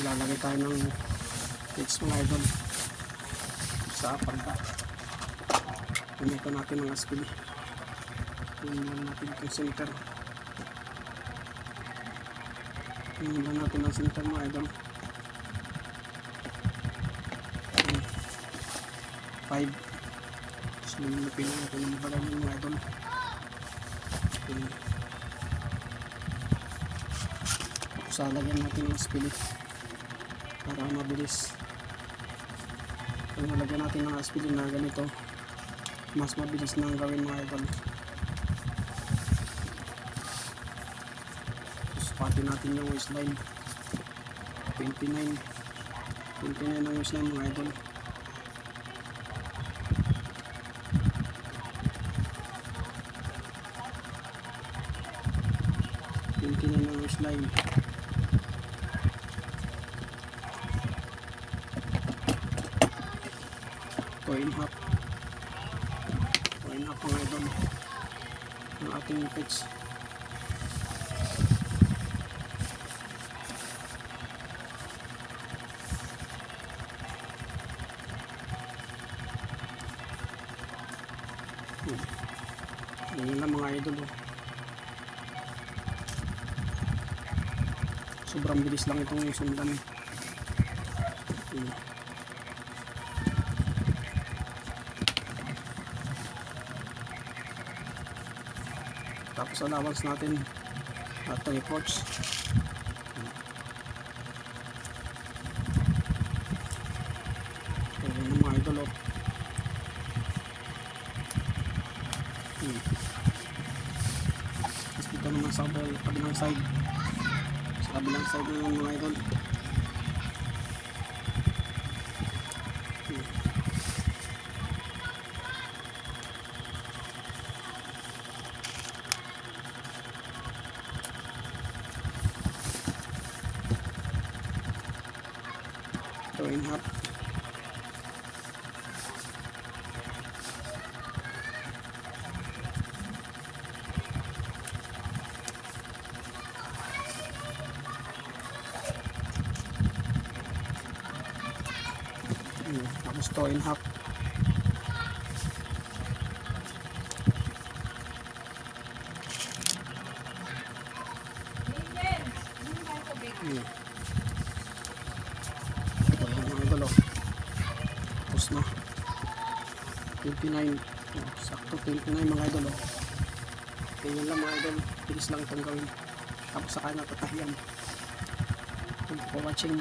ilalagay tayo ng plates mga idol. Sa pagka Pumito natin ng aspili lang natin itong center. Lang natin ang center mga idol. 5 so nilipin natin ng balay mga idol. Tapos lalagyan natin ng spirit para mabilis. Kung nalagyan natin ng spirit na ganito, mas mabilis na ang gawin mga idol. Susukatin natin yung waistline. 29. 29 ang waistline mga idol. Twenty-nine ang. Coin half. Coin half mga idol. Ang ating pitch. Ganyan lang mga idol. Oh. Sobrang bilis lang itong sundan. Hmm. Tapos allowance natin at 3 ports. Ayan yung mga idol. Oh. Hmm. Tapos dito naman sa kabilang side. Sa kabilang side ng mga idol. Ito in half. Hmm, Tapos to in half. Hmm. Ito yan mga idol oh. Na. 29. Oh, sakto 29 mga idol oh. Ganyan lang mga idol. Bilis lang itong gawin. Tapos saka natatahiyan. Thank you for watching.